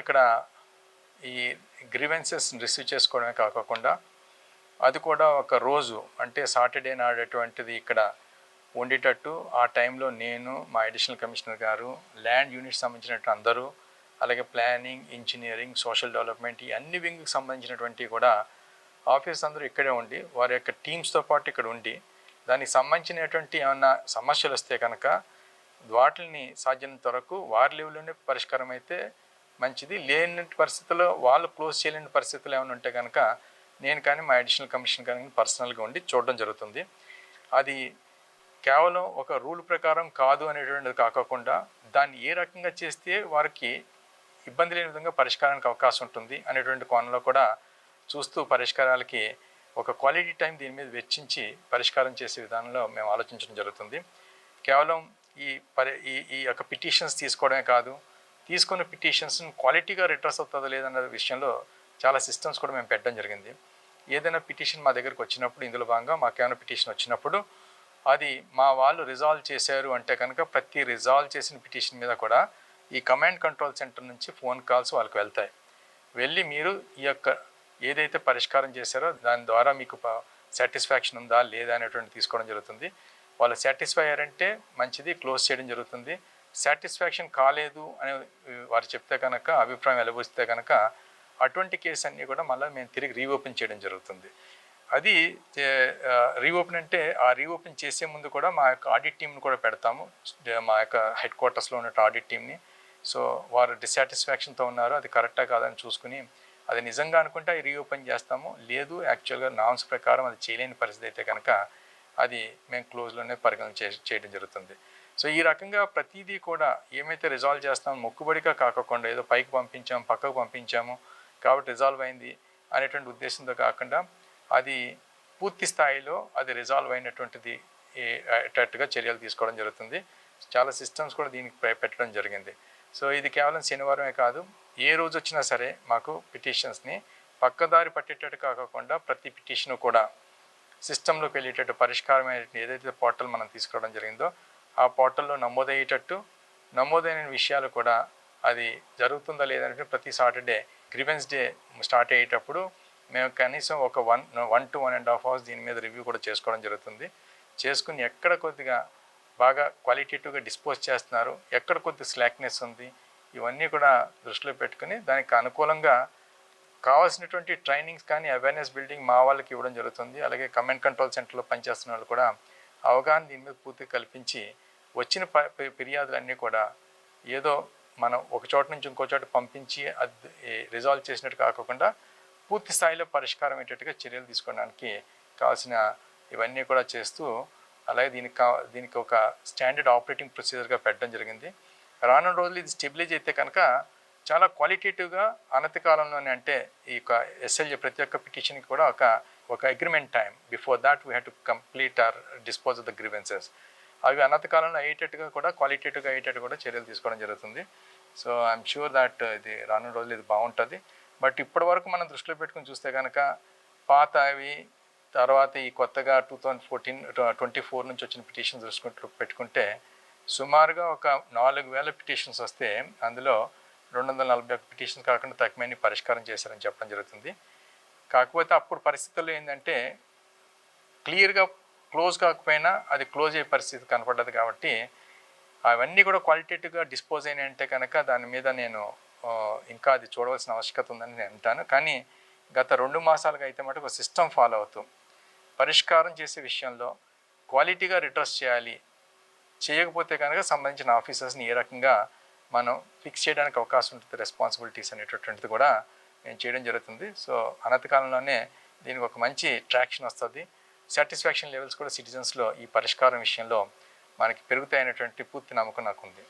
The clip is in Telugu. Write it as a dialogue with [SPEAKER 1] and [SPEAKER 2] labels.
[SPEAKER 1] ఇక్కడ ఈ గ్రీవెన్సెస్ రిసీవ్ చేసుకోవడమే కాకుండా అది కూడా ఒక రోజు అంటే సాటర్డే నాడేటువంటిది ఇక్కడ ఉండేటట్టు ఆ టైంలో నేను మా అడిషనల్ కమిషనర్ గారు ల్యాండ్ యూనిట్ సంబంధించినట్టు అందరూ అలాగే ప్లానింగ్ ఇంజనీరింగ్ సోషల్ డెవలప్మెంట్ ఈ అన్ని వింగ్కి సంబంధించినటువంటి కూడా ఆఫీస్ అందరూ ఇక్కడే ఉండి వారి యొక్క టీమ్స్తో పాటు ఇక్కడ ఉండి దానికి సంబంధించినటువంటి ఏమైనా సమస్యలు వస్తే కనుక వాటిని సాధ్యం వరకు వారి లెవెల్లోనే పరిష్కారం అయితే మంచిది. లేని పరిస్థితుల్లో వాళ్ళు క్లోజ్ చేయలేని పరిస్థితులు ఏమైనా ఉంటే కనుక నేను కానీ మా అడిషనల్ కమిషన్ కానీ పర్సనల్గా ఉండి చూడడం జరుగుతుంది. అది కేవలం ఒక రూల్ ప్రకారం కాదు అనేటువంటిది కాకుండా దాన్ని ఏ రకంగా చేస్తే వారికి ఇబ్బంది లేని విధంగా పరిష్కారానికి అవకాశం ఉంటుంది అనేటువంటి కోణంలో కూడా చూస్తూ పరిష్కారాలకి ఒక క్వాలిటీ టైం దీని మీద వెచ్చించి పరిష్కారం చేసే విధానంలో మేము ఆలోచించడం జరుగుతుంది. కేవలం ఈ పరి ఈ ఈ యొక్క పిటిషన్స్ తీసుకోవడమే కాదు తీసుకున్న పిటిషన్స్ క్వాలిటీగా రిట్రస్ అవుతుందో లేదన్న విషయంలో చాలా సిస్టమ్స్ కూడా మేము పెట్టడం జరిగింది. ఏదైనా పిటిషన్ మా దగ్గరికి వచ్చినప్పుడు ఇందులో భాగంగా మాకేమైనా పిటిషన్ వచ్చినప్పుడు అది మా వాళ్ళు రిజాల్వ్ చేశారు అంటే కనుక ప్రతి రిజాల్వ్ చేసిన పిటిషన్ మీద కూడా ఈ కమాండ్ కంట్రోల్ సెంటర్ నుంచి ఫోన్ కాల్స్ వాళ్ళకి వెళ్తాయి. వెళ్ళి మీరు ఈ యొక్క ఏదైతే పరిష్కారం చేశారో దాని ద్వారా మీకు సాటిస్ఫాక్షన్ ఉందా లేదా అనేటువంటి తీసుకోవడం జరుగుతుంది. వాళ్ళు సాటిస్ఫై అయ్యారంటే మంచిది క్లోజ్ చేయడం జరుగుతుంది. సాటిస్ఫాక్షన్ కాలేదు అని వారు చెప్తే కనుక అభిప్రాయం వెలబోస్తే కనుక అటువంటి కేసు అన్నీ కూడా మళ్ళీ మేము తిరిగి రీఓపెన్ చేయడం జరుగుతుంది. అది రీఓపెన్ అంటే ఆ రీఓపెన్ చేసే ముందు కూడా మా యొక్క ఆడిట్ టీంని కూడా పెడతాము. మా యొక్క హెడ్ క్వార్టర్స్లో ఉన్న ఆడిట్ టీంని సో వారు డిసాటిస్ఫాక్షన్తో ఉన్నారు అది కరెక్టా కాదని చూసుకుని అది నిజంగా అనుకుంటే అది రీఓపెన్ చేస్తాము. లేదు యాక్చువల్గా నామ్స్ ప్రకారం అది చేయలేని పరిస్థితి అయితే కనుక అది మేము క్లోజ్లోనే పరిగణన చే చేయడం జరుగుతుంది. సో ఈ రకంగా ప్రతిదీ కూడా ఏమైతే రిజాల్వ్ చేస్తామో మొక్కుబడిగా కాకుండా ఏదో పైకి పంపించాము పక్కకు పంపించాము కాబట్టి రిజాల్వ్ అయింది అనేటువంటి ఉద్దేశంతో కాకుండా అది పూర్తి స్థాయిలో అది రిజాల్వ్ అయినటువంటిది అటట్టుగా చర్యలు తీసుకోవడం జరుగుతుంది. చాలా సిస్టమ్స్ కూడా దీనికి పెట్టడం జరిగింది. సో ఇది కేవలం శనివారమే కాదు ఏ రోజు వచ్చినా సరే మాకు పిటిషన్స్ని పక్కదారి పట్టేటట్టు కాకుండా ప్రతి పిటిషన్ కూడా సిస్టంలోకి వెళ్ళేటట్టు పరిష్కారమైన ఏదైతే పోర్టల్ మనం తీసుకురావడం జరిగిందో ఆ పోర్టల్లో నమోదయ్యేటట్టు నమోదైన విషయాలు కూడా అది జరుగుతుందా లేదంటే ప్రతి సాటర్డే గ్రీవెన్స్ డే స్టార్ట్ అయ్యేటప్పుడు మేము కనీసం ఒక one one to one and half hours దీని మీద రివ్యూ కూడా చేసుకోవడం జరుగుతుంది. చేసుకుని ఎక్కడ కొద్దిగా బాగా క్వాలిటేటివ్గా డిస్పోజ్ చేస్తున్నారు ఎక్కడ కొద్ది స్లాక్నెస్ ఉంది ఇవన్నీ కూడా దృష్టిలో పెట్టుకుని దానికి అనుకూలంగా కావాల్సినటువంటి ట్రైనింగ్స్ కానీ అవేర్నెస్ బిల్డింగ్ మా వాళ్ళకి ఇవ్వడం జరుగుతుంది. అలాగే కమాండ్ కంట్రోల్ సెంటర్లో పనిచేస్తున్న వాళ్ళు కూడా అవగాహన దీని మీద పూర్తిగా కల్పించి వచ్చిన ప ఫిర్యాదులన్నీ కూడా ఏదో మనం ఒక చోట నుంచి ఇంకో చోట పంపించి అది రిజాల్వ్ చేసినట్టు కాకుండా పూర్తి స్థాయిలో పరిష్కారం అయ్యేటట్టుగా చర్యలు తీసుకోవడానికి కావాల్సిన ఇవన్నీ కూడా చేస్తూ అలాగే దీనికి కా దీనికి ఒక స్టాండర్డ్ ఆపరేటింగ్ ప్రొసీజర్గా పెట్టడం జరిగింది. రానున్న రోజులు ఇది స్టెబిలైజ్ అయితే కనుక చాలా క్వాలిటేటివ్గా అనతి కాలంలోనే అంటే ఈ యొక్క ఎస్ఎల్జి ప్రతి ఒక్క పిటిషన్కి కూడా ఒక ఒక agreement time before that we have to complete or dispose of the grievances అవి అనతి కాలంలో అయ్యేటట్టుగా కూడా క్వాలిటేటివ్గా అయ్యేటట్టు కూడా చర్యలు తీసుకోవడం జరుగుతుంది. సో ఐఎమ్ షూర్ దట్ ఇది రానున్న రోజులు ఇది బాగుంటుంది. బట్ ఇప్పటి వరకు మనం దృష్టిలో పెట్టుకుని చూస్తే కనుక పాత అవి తర్వాత ఈ కొత్తగా two thousand fourteen twenty four నుంచి వచ్చిన పిటిషన్స్ దృష్టి పెట్టుకుంటే సుమారుగా ఒక నాలుగు వేల పిటిషన్స్ వస్తే అందులో రెండు వందల నలభై ఒక పిటిషన్స్ కాకుండా తక్కువని పరిష్కారం చేశారని చెప్పడం జరుగుతుంది. కాకపోతే అప్పుడు పరిస్థితుల్లో ఏంటంటే క్లియర్గా క్లోజ్ కాకపోయినా అది క్లోజ్ అయ్యే పరిస్థితి కనపడ్డది కాబట్టి అవన్నీ కూడా క్వాలిటేటివ్గా డిస్పోజ్ అయినాయి అంటే కనుక దాని మీద నేను ఇంకా అది చూడవలసిన ఆవశ్యకత ఉందని నేను అంటాను. కానీ గత రెండు మాసాలుగా అయితే మటుకు ఒక సిస్టమ్ ఫాలో అవుతూ పరిష్కారం చేసే విషయంలో క్వాలిటీగా రిట్రస్ చేయాలి. చేయకపోతే కనుక సంబంధించిన ఆఫీసర్స్ని ఏ రకంగా మనం ఫిక్స్ చేయడానికి అవకాశం ఉంటుంది రెస్పాన్సిబిలిటీస్ అనేటటువంటిది కూడా నేను చేయడం జరుగుతుంది. సో అనతి కాలంలోనే దీనికి ఒక మంచి ట్రాక్షన్ వస్తుంది. సాటిస్ఫాక్షన్ లెవెల్స్ కూడా సిటిజన్స్లో ఈ పరిష్కారం విషయంలో మనకి పెరుగుతాయనేటువంటి పూర్తి నమ్మకం నాకు ఉంది